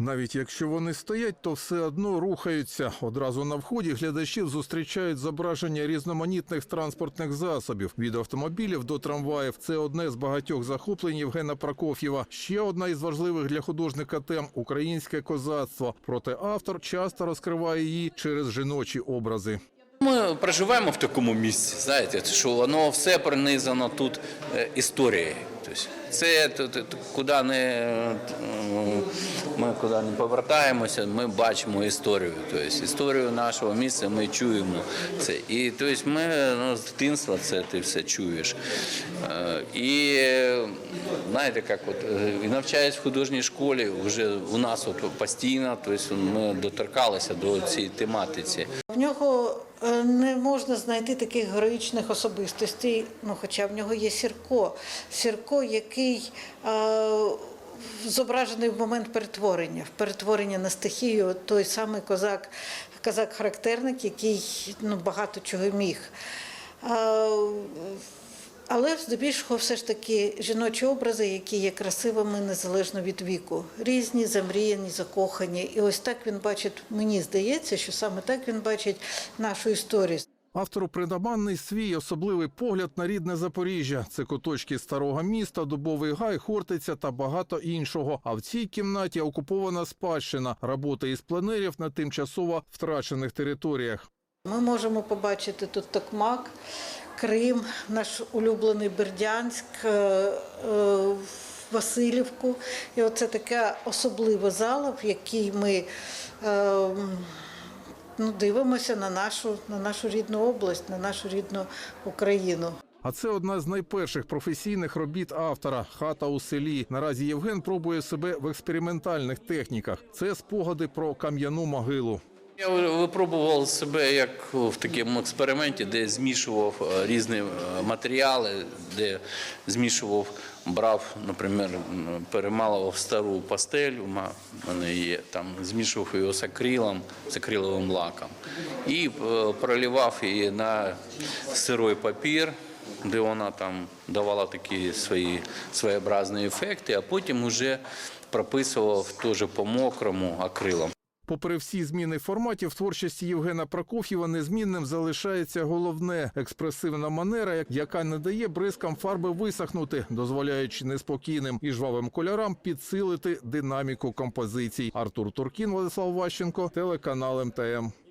Навіть якщо вони стоять, то все одно рухаються. Одразу на вході глядачів зустрічають зображення різноманітних транспортних засобів від автомобілів до трамваїв. Це одне з багатьох захоплень Євгена Прокоф'єва. Ще одна із важливих для художника тем українське козацтво. Проте автор часто розкриває її через жіночі образи. Ми проживаємо в такому місці, знаєте, що воно все пронизано тут е, історією. Тобто це куди не е, ми куди не повертаємося, ми бачимо історію. Тобто історію нашого місця ми чуємо це. І тобто ми ну, з дитинства це ти все чуєш. Е, І знаєте, як от е, і навчаюсь в художній школі, вже у нас от постійно, тобто ми доторкалися до цієї тематиці. В нього не можна знайти таких героїчних особистостей, ну хоча в нього є Сірко. Сірко, який е, зображений в момент перетворення, в перетворення на стихію, той самий козак, козак-характерник, який ну, багато чого міг. Але здебільшого все ж таки жіночі образи, які є красивими незалежно від віку, різні, замріяні, закохані. І ось так він бачить, мені здається, що саме так він бачить нашу історію. Автору придаманний свій особливий погляд на рідне Запоріжжя. Це куточки старого міста, дубовий гай, Хортиця та багато іншого. А в цій кімнаті окупована спадщина, роботи із пленерів на тимчасово втрачених територіях. Ми можемо побачити тут Токмак, Крим, наш улюблений Бердянськ, е, е, Васильівку. І оце така особлива зала, в якій ми е, ну, дивимося на нашу, на нашу рідну область, на нашу рідну Україну. А це одна з найперших професійних робіт автора хата у селі. Наразі Євген пробує себе в експериментальних техніках. Це спогади про кам'яну могилу. Я випробував себе як в такому експерименті, де змішував е, різні е, матеріали, де змішував, брав, наприклад, перемалував стару пастель, у мене є, там, змішував його з акрилом, з акриловим лаком. І е, проливав її на сирий папір, де вона там давала такі свої своєобразні ефекти, а потім вже прописував теж по мокрому акрилом. Попри всі зміни форматів, творчості Євгена Прокоф'єва незмінним залишається головне експресивна манера, яка не дає бризкам фарби висохнути, дозволяючи неспокійним і жвавим кольорам підсилити динаміку композицій. Артур Туркін, Владислав Ващенко, телеканал МТМ.